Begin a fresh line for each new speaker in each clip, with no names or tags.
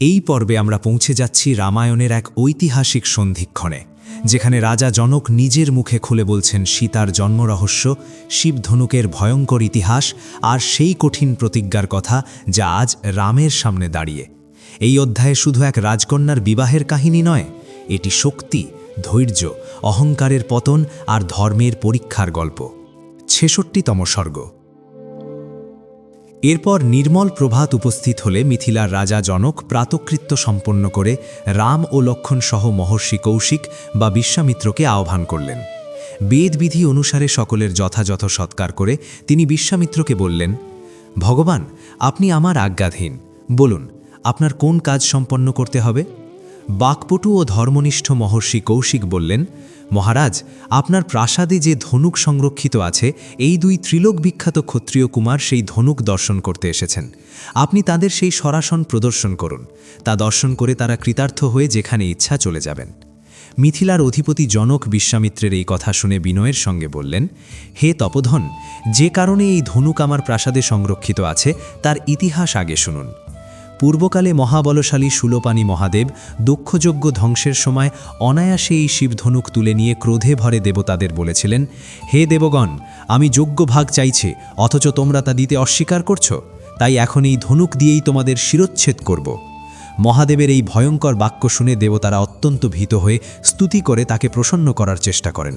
এই পর্বে আমরা পৌঁছে যাচ্ছি রামায়ণের এক ঐতিহাসিক সন্ধিক্ষণে, যেখানে রাজা জনক নিজের মুখে খুলে বলছেন সীতার জন্মরহস্য শিবধনুকের ভয়ঙ্কর ইতিহাস আর সেই কঠিন প্রতিজ্ঞার কথা যা আজ রামের সামনে দাঁড়িয়ে। এই অধ্যায়ে শুধু এক রাজকন্যার বিবাহের কাহিনী নয়, এটি শক্তি, ধৈর্য, অহংকারের পতন আর ধর্মের পরীক্ষার গল্প। ছেষট্টিতম স্বর্গ। এরপর নির্মল প্রভাত উপস্থিত হলে মিথিলার রাজা জনক প্রাতকৃত্য সম্পন্ন করে রাম ও লক্ষণ সহ মহর্ষি কৌশিক বা বিশ্বামিত্রকে আহ্বান করলেন। বেদবিধি অনুসারে সকলের যথাযথ সৎকার করে তিনি বিশ্বামিত্রকে বললেন, ভগবান, আপনি আমার আজ্ঞাধীন। বলুন, আপনার কোন কাজ সম্পন্ন করতে হবে? বাকপটু ও ধর্মনিষ্ঠ মহর্ষি কৌশিক বললেন, মহারাজ, আপনার প্রাসাদে যে ধনুক সংরক্ষিত আছে, এই দুই ত্রিলোক বিখ্যাত ক্ষত্রিয় কুমার সেই ধনুক দর্শন করতে এসেছেন। আপনি তাদের সেই সরাসন প্রদর্শন করুন। তা দর্শন করে তারা কৃতার্থ হয়ে যেখানে ইচ্ছা চলে যাবেন। মিথিলার অধিপতি জনক বিশ্বামিত্রের এই কথা শুনে বিনয়ের সঙ্গে বললেন, হে তপধন, যে কারণে এই ধনুক আমার প্রাসাদে সংরক্ষিত আছে, তার ইতিহাস আগে শুনুন। পূর্বকালে মহাবলশালী সুলোপানি মহাদেব দক্ষযজ্ঞ ধ্বংসের সময় অনায়াসে এই শিবধনুক তুলে নিয়ে ক্রোধে ভরে দেবতাদের বলেছিলেন, হে দেবগণ, আমি যোগ্য ভাগ চাইছে, অথচ তোমরা তা দিতে অস্বীকার করছ, তাই এখন এই ধনুক দিয়েই তোমাদের শিরোচ্ছেদ করব। মহাদেবের এই ভয়ঙ্কর বাক্য শুনে দেবতারা অত্যন্ত ভীত হয়ে স্তুতি করে তাকে প্রসন্ন করার চেষ্টা করেন।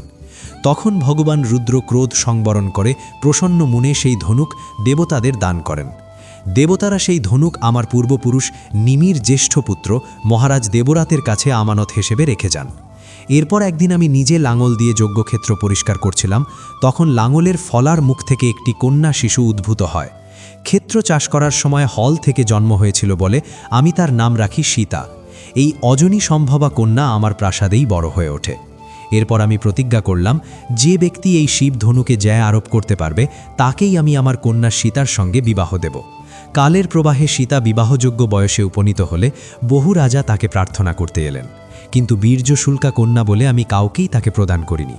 তখন ভগবান রুদ্র ক্রোধ সংবরণ করে প্রসন্ন মুনে সেই ধনুক দেবতাদের দান করেন। দেবতারা সেই ধনুক আমার পূর্বপুরুষ নিমির জ্যেষ্ঠ পুত্র মহারাজ দেবরাতের কাছে আমানত হিসেবে রেখে যান। এরপর একদিন আমি নিজে লাঙল দিয়ে যজ্ঞক্ষেত্র পরিষ্কার করছিলাম, তখন লাঙলের ফলার মুখ থেকে একটি কন্যা শিশু উদ্ভূত হয়। ক্ষেত্র চাষ করার সময় হল থেকে জন্ম হয়েছিল বলে আমি তার নাম রাখি সীতা। এই অজনী সম্ভবা কন্যা আমার প্রাসাদেই বড় হয়ে ওঠে। এরপর আমি প্রতিজ্ঞা করলাম, যে ব্যক্তি এই শিব ধনুকে জ্যায় আরোপ করতে পারবে, তাকেই আমি আমার কন্যা সীতার সঙ্গে বিবাহ দেব। কালের প্রবাহে সীতা বিবাহযোগ্য বয়সে উপনীত হলে বহু রাজা তাকে প্রার্থনা করতে এলেন। কিন্তু বীর্য শুল্কা কন্যা বলে আমি কাউকেই তাকে প্রদান করিনি।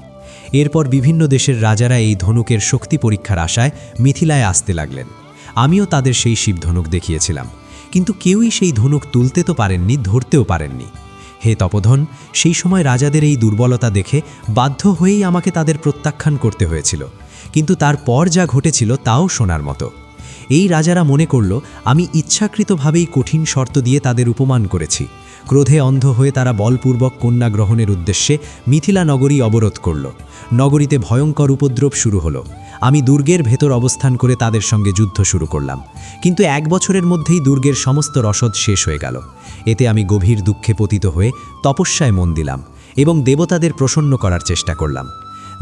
এরপর বিভিন্ন দেশের রাজারা এই ধনুকের শক্তি পরীক্ষার আশায় মিথিলায় আসতে লাগলেন। আমিও তাদের সেই শিব ধনুক দেখিয়েছিলাম। কিন্তু কেউই সেই ধনুক তুলতে তো পারেননি, ধরতেও পারেননি। হে তপধন, সেই সময় রাজাদের এই দুর্বলতা দেখে বাধ্য হয়েই আমাকে তাদের প্রত্যাখ্যান করতে হয়েছিল। কিন্তু তারপর যা ঘটেছিল তাও শোনার মতো। এই রাজারা মনে করল, আমি ইচ্ছাকৃতভাবেই কঠিন শর্ত দিয়ে তাদের উপমান করেছি। ক্রোধে অন্ধ হয়ে তারা বলপূর্বক কন্যা গ্রহণের উদ্দেশ্যে মিথিলা নগরী অবরোধ করল। নগরীতে ভয়ঙ্কর উপদ্রব শুরু হলো। আমি দুর্গের ভেতর অবস্থান করে তাদের সঙ্গে যুদ্ধ শুরু করলাম। কিন্তু এক বছরের মধ্যেই দুর্গের সমস্ত রসদ শেষ হয়ে গেল। এতে আমি গভীর দুঃখে পতিত হয়ে তপস্যায় মন দিলাম এবং দেবতাদের প্রসন্ন করার চেষ্টা করলাম।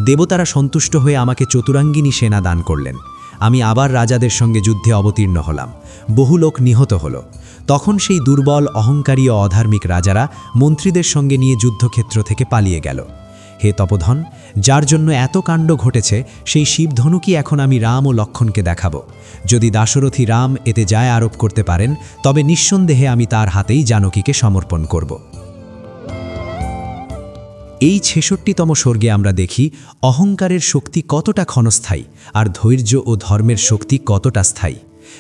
দেবতারা সন্তুষ্ট হয়ে আমাকে চতুরাঙ্গিনী সেনা দান করলেন। আমি আবার রাজাদের সঙ্গে যুদ্ধে অবতীর্ণ হলাম। বহু লোক নিহত হল। তখন সেই দুর্বল, অহংকারী ও অধার্মিক রাজারা মন্ত্রীদের সঙ্গে নিয়ে যুদ্ধক্ষেত্র থেকে পালিয়ে গেল। হে তপধন, যার জন্য এত কাণ্ড ঘটেছে, সেই শিবধনুকই এখন আমি রাম ও লক্ষণকে দেখাব। যদি দাশরথী রাম এতে যায় আরোপ করতে পারেন, তবে নিঃসন্দেহে আমি তার হাতেই জানকীকে সমর্পণ করব। এই ছেষট্টিতম স্বর্গে আমরা দেখি অহংকারের শক্তি কতটা ক্ষণস্থায়ী আর ধৈর্য ও ধর্মের শক্তি কতটা স্থায়ী।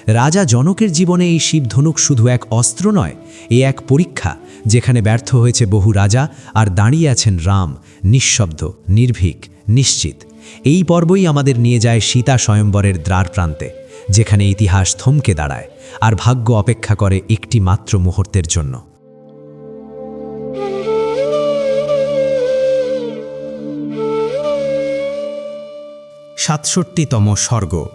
রাজা জনকের জীবনে এই শিবধনুক শুধু এক অস্ত্র নয়, এ এক পরীক্ষা, যেখানে ব্যর্থ হয়েছে বহু রাজা আর দাঁড়িয়ে আছেন রাম, নিঃশব্দ, নির্ভীক, নিশ্চিত। এই পর্বই আমাদের নিয়ে যায় সীতা স্বয়ম্বরের দ্বার প্রান্তে, যেখানে ইতিহাস থমকে দাঁড়ায়, আর ভাগ্য অপেক্ষা করে একটি মাত্র মুহূর্তের জন্য। সাতষট্টিতম স্বর্গ।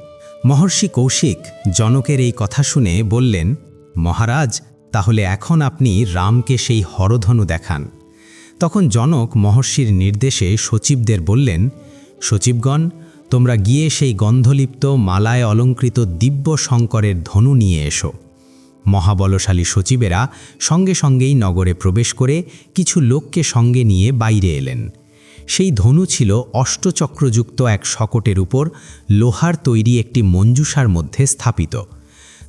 মহর্ষি কৌশিক জনকের এই কথা শুনে বললেন, মহারাজ, তাহলে এখন আপনি রামকে সেই হরধনু দেখান। তখন জনক মহর্ষির নির্দেশে সচিবদের বললেন, সচিবগণ, তোমরা গিয়ে সেই গন্ধলিপ্ত, মালায় অলঙ্কৃত দিব্য শঙ্করের ধনু নিয়ে এসো। মহাবলশালী সচিবেরা সঙ্গে সঙ্গেই নগরে প্রবেশ করে কিছু লোককে সঙ্গে নিয়ে বাইরে এলেন। সেই ধনু ছিল অষ্টচক্রযুক্ত এক শকটের উপর লোহার তৈরি একটি মঞ্জুষার মধ্যে স্থাপিত।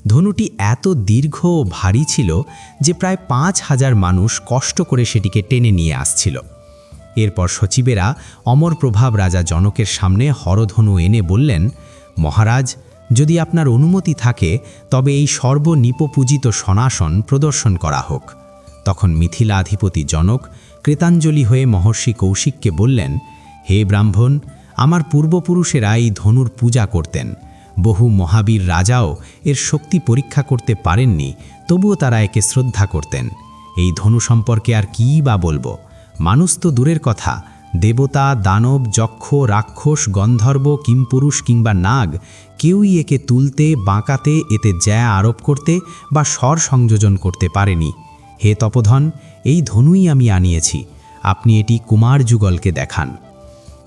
ধনুটি এত দীর্ঘ ও ভারী ছিল যে প্রায় পাঁচ হাজার মানুষ কষ্ট করে সেটিকে টেনে নিয়ে আসছিল। এরপর সচিবেরা অমর প্রভাব রাজা জনকের সামনে হরধনু এনে বললেন, মহারাজ,
যদি আপনার অনুমতি থাকে, তবে এই সর্বনিপপূজিত সনাসন প্রদর্শন করা হোক। তখন মিথিলা মিথিলাধিপতি জনক কৃতাঞ্জলি হয়ে মহর্ষি কৌশিককে বললেন, হে ব্রাহ্মণ, আমার পূর্বপুরুষেরা এই ধনুর পূজা করতেন। বহু মহাবীর রাজাও এর শক্তি পরীক্ষা করতে পারেননি, তবুও তারা একে শ্রদ্ধা করতেন। এই ধনু সম্পর্কে আর কী বা বলব? মানুষ তো দূরের কথা। দেবতা, দানব, যক্ষ, রাক্ষস, গন্ধর্ব কিমপুরুষ কিংবা নাগ, কেউই একে তুলতে, বাঁকাতে, এতে জ্যা আরোপ করতে বা স্বর সংযোজন করতে পারেনি। হে তপধন, এই ধনুই আমি আনিয়েছি, আপনি এটি কুমার যুগলকে দেখান।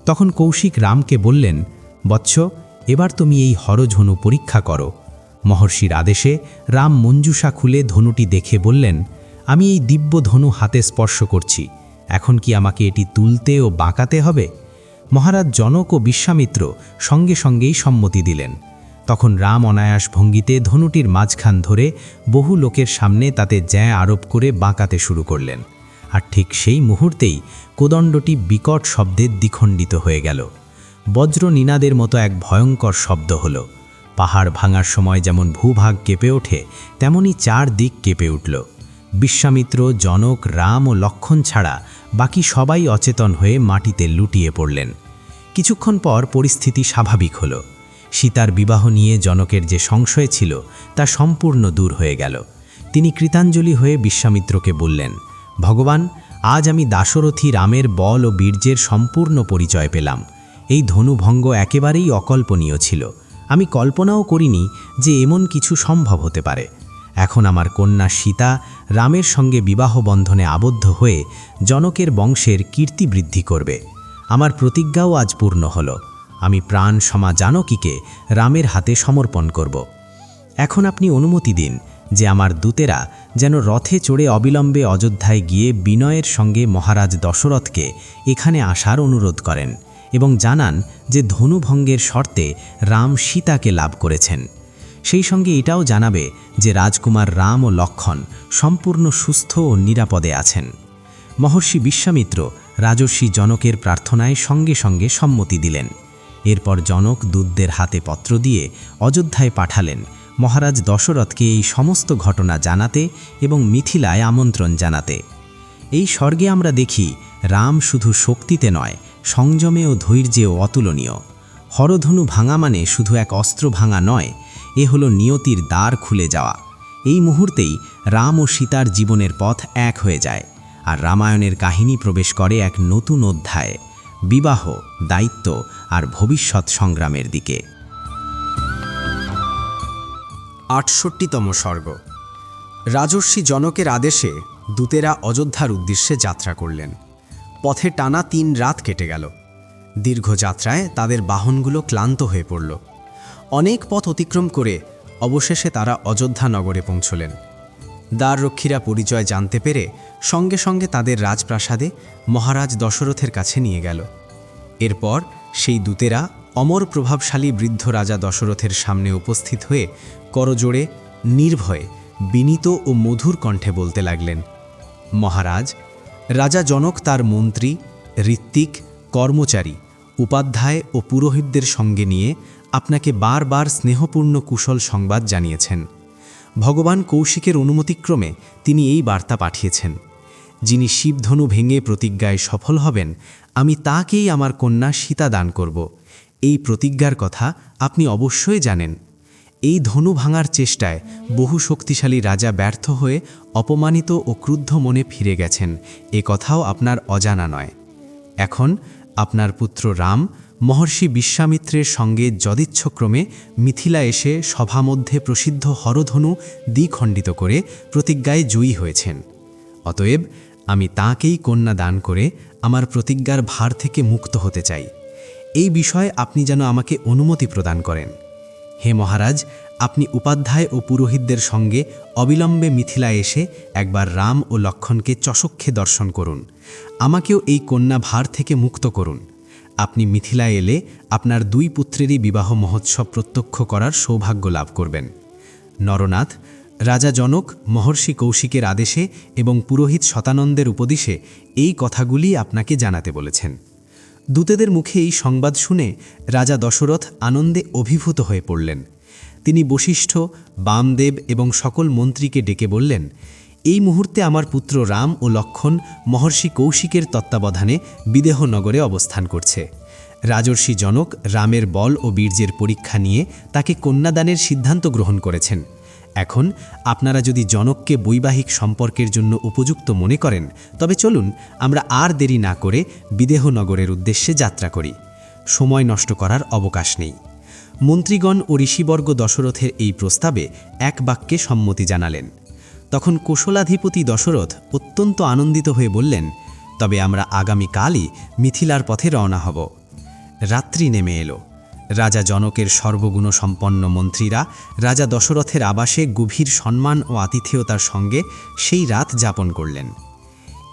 তখন কৌশিক রামকে বললেন, বৎস, এবার তুমি এই হরধনু পরীক্ষা করো। মহর্ষির আদেশে রাম মঞ্জুষা খুলে ধনুটি দেখে বললেন, আমি এই দিব্য ধনু হাতে স্পর্শ করছি, এখন কি আমাকে এটি তুলতে ও বাঁকাতে হবে? মহারাজ জনক ও বিশ্বামিত্র সঙ্গে সঙ্গেই সম্মতি দিলেন। তখন রাম অনায়াস ভঙ্গিতে ধনুটির মাঝখান ধরে বহু লোকের সামনে তাতে জ্যা আরোপ করে বাঁকাতে শুরু করলেন। আর ঠিক সেই মুহূর্তেই কোদণ্ডটি বিকট শব্দে দ্বিখণ্ডিত হয়ে গেল। বজ্র নিনাদের মতো এক ভয়ঙ্কর শব্দ হল। পাহাড় ভাঙার সময় যেমন ভূভাগ কেঁপে ওঠে, তেমনি চার দিক কেঁপে উঠল। বিশ্বামিত্র, জনক, রাম ও লক্ষণ ছাড়া বাকি সবাই অচেতন হয়ে মাটিতে লুটিয়ে পড়লেন। কিছুক্ষণ পর পরিস্থিতি স্বাভাবিক হল। সীতার বিবাহ নিয়ে জনকের যে সংশয় ছিল তা সম্পূর্ণ দূর হয়ে গেল। তিনি কৃতাঞ্জলি হয়ে বিশ্বামিত্রকে বললেন, ভগবান, আজ আমি দাশরথী রামের বল ও বীর্যের সম্পূর্ণ পরিচয় পেলাম। এই ধনুভঙ্গ একেবারেই অকল্পনীয় ছিল। আমি কল্পনাও করিনি যে এমন কিছু সম্ভব হতে পারে। এখন আমার কন্যা সীতা রামের সঙ্গে বিবাহ বন্ধনে আবদ্ধ হয়ে জনকের বংশের কীর্তি বৃদ্ধি করবে। আমার প্রতিজ্ঞাও আজ পূর্ণ হল। আমি প্রাণ সমা জানকীকে রামের হাতে সমর্পণ করব। এখন আপনি অনুমতি দিন যে আমার দূতেরা যেন রথে চড়ে অবিলম্বে অযোধ্যায় গিয়ে বিনয়ের সঙ্গে মহারাজ দশরথকে এখানে আসার অনুরোধ করেন এবং জানান যে ধনুভঙ্গের শর্তে রাম সীতাকে লাভ করেছেন। সেই সঙ্গে এটাও জানাবে যে রাজকুমার রাম ও লক্ষণ সম্পূর্ণ সুস্থ ও নিরাপদে আছেন। মহর্ষি বিশ্বামিত্র রাজর্ষি জনকের প্রার্থনায় সঙ্গে সঙ্গে সম্মতি দিলেন। এরপর জনক দূতদের হাতে পত্র দিয়ে অযোধ্যায় পাঠালেন। মহারাজ দশরথকে এই সমস্ত ঘটনা জানাতে এবং মিথিলায় আমন্ত্রণ জানাতে। এই স্বর্গে আমরা দেখি, রাম শুধু শক্তিতে নয়, সংযমে ও ধৈর্যেও অতুলনীয়। হরধনু ভাঙা মানে শুধু এক অস্ত্র ভাঙা নয়, এ হলো নিয়তির দ্বার খুলে যাওয়া। এই মুহূর্তেই রাম ও সীতার জীবনের পথ এক হয়ে যায় আর রামায়ণের কাহিনী প্রবেশ করে এক নতুন অধ্যায়ে। বিবাহ, দায়িত্ব আর ভবিষ্যৎ সংগ্রামের দিকে।
আটষট্টিতম স্বর্গ। রাজর্ষি জনকের আদেশে দূতেরা অযোধ্যার উদ্দেশ্যে যাত্রা করলেন। পথে টানা তিন রাত কেটে গেল। দীর্ঘ যাত্রায় তাদের বাহনগুলো ক্লান্ত হয়ে পড়ল। অনেক পথ অতিক্রম করে অবশেষে তারা অযোধ্যা নগরে পৌঁছলেন। দ্বাররক্ষীরা পরিচয় জানতে পেরে সঙ্গে সঙ্গে তাদের রাজপ্রাসাদে মহারাজ দশরথের কাছে নিয়ে গেল। এরপর সেই দূতেরা অমর প্রভাবশালী বৃদ্ধ রাজা দশরথের সামনে উপস্থিত হয়ে করজোড়ে নির্ভয়ে বিনীত ও মধুর কণ্ঠে বলতে লাগলেন, মহারাজ, রাজা জনক তার মন্ত্রী, ঋত্বিক, কর্মচারী, উপাধ্যায় ও পুরোহিতদের সঙ্গে নিয়ে আপনাকে বারবার স্নেহপূর্ণ কুশল সংবাদ জানিয়েছেন। ভগবান কৌশিকের অনুমতিক্রমে তিনি এই বার্তা পাঠিয়েছেন। যিনি শিবধনু ভেঙে প্রতিজ্ঞায় সফল হবেন আমি তাকেই আমার কন্যা সীতা দান করব। এই প্রতিজ্ঞার কথা আপনি অবশ্যই জানেন। এই ধনু ভাঙার চেষ্টায় বহু শক্তিশালী রাজা ব্যর্থ হয়ে অপমানিত ও ক্রুদ্ধ মনে ফিরে গেছেন। এ কথাও আপনার অজানা নয়। এখন আপনার পুত্র রাম মহর্ষি বিশ্বামিত্রের সঙ্গে যদিচ্ছক্রমে মিথিলা এসে সভামধ্যে প্রসিদ্ধ হরধনু দ্বিখণ্ডিত করে প্রতিজ্ঞায় জয়ী হয়েছেন। অতএব আমি তাঁকেই কন্যা দান করে আমার প্রতিজ্ঞার ভার থেকে মুক্ত হতে চাই। এই বিষয়ে আপনি যেন আমাকে অনুমতি প্রদান করেন। হে মহারাজ, আপনি উপাধ্যায় ও পুরোহিতদের সঙ্গে অবিলম্বে মিথিলা এসে একবার রাম ও লক্ষণকে চশক্ষে দর্শন করুন। আমাকেও এই কন্যা ভার থেকে মুক্ত করুন। আপনি মিথিলায় এলে আপনার দুই পুত্রেরই বিবাহ মহোৎসব প্রত্যক্ষ করার সৌভাগ্য লাভ করবেন। নরনাথ রাজা জনক, মহর্ষি কৌশিকের আদেশে এবং পুরোহিত শতানন্দের উপদেশে এই কথাগুলি আপনাকে জানাতে বলেছেন। দূতেদের মুখে এই সংবাদ শুনে রাজা দশরথ আনন্দে অভিভূত হয়ে পড়লেন। তিনি বশিষ্ঠ, বামদেব এবং সকল মন্ত্রীকে ডেকে বললেন, এই মুহূর্তে আমার পুত্র রাম ও লক্ষণ মহর্ষি কৌশিকের তত্ত্বাবধানে বিদেহ নগরে অবস্থান করছে। রাজর্ষি জনক রামের বল ও বীর্যের পরীক্ষা নিয়ে তাকে কন্যাদানের সিদ্ধান্ত গ্রহণ করেছেন। এখন আপনারা যদি জনককে বৈবাহিক সম্পর্কের জন্য উপযুক্ত মনে করেন, তবে চলুন আমরা আর দেরি না করে বিদেহ নগরের উদ্দেশ্যে যাত্রা করি। সময় নষ্ট করার অবকাশ নেই। মন্ত্রীগণ ও ঋষিবর্গ দশরথের এই প্রস্তাবে এক বাক্যে সম্মতি জানালেন। তখন কোশলাধিপতি দশরথ অত্যন্ত আনন্দিত হয়ে বললেন, তবে আমরা আগামীকালই মিথিলার পথে রওনা হব। রাত্রি নেমে এলো। রাজা জনকের সর্বগুণ সম্পন্ন মন্ত্রীরা রাজা দশরথের আবাসে গভীর সম্মান ও আতিথেয়তার সঙ্গে সেই রাত যাপন করলেন।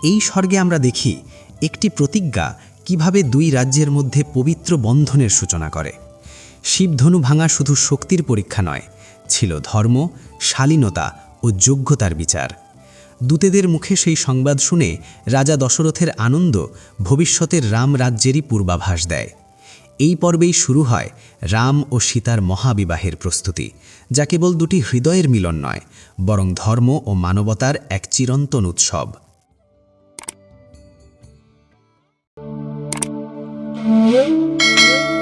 এই স্বর্গে আমরা দেখি একটি প্রতিজ্ঞা কীভাবে দুই রাজ্যের মধ্যে পবিত্র বন্ধনের সূচনা করে। শিবধনু ভাঙা শুধু শক্তির পরীক্ষা নয়, ছিল ধর্ম, শালীনতা ও যোগ্যতার বিচার। দূতেদের মুখে সেই সংবাদ শুনে রাজা দশরথের আনন্দ ভবিষ্যতের রাম রাজ্যেরই পূর্বাভাস দেয়। এই পর্বেই শুরু হয় রাম ও সীতার মহাবিবাহের প্রস্তুতি, যা কেবল দুটি হৃদয়ের মিলন নয়, বরং ধর্ম ও মানবতার এক চিরন্তন উৎসব
Thank you.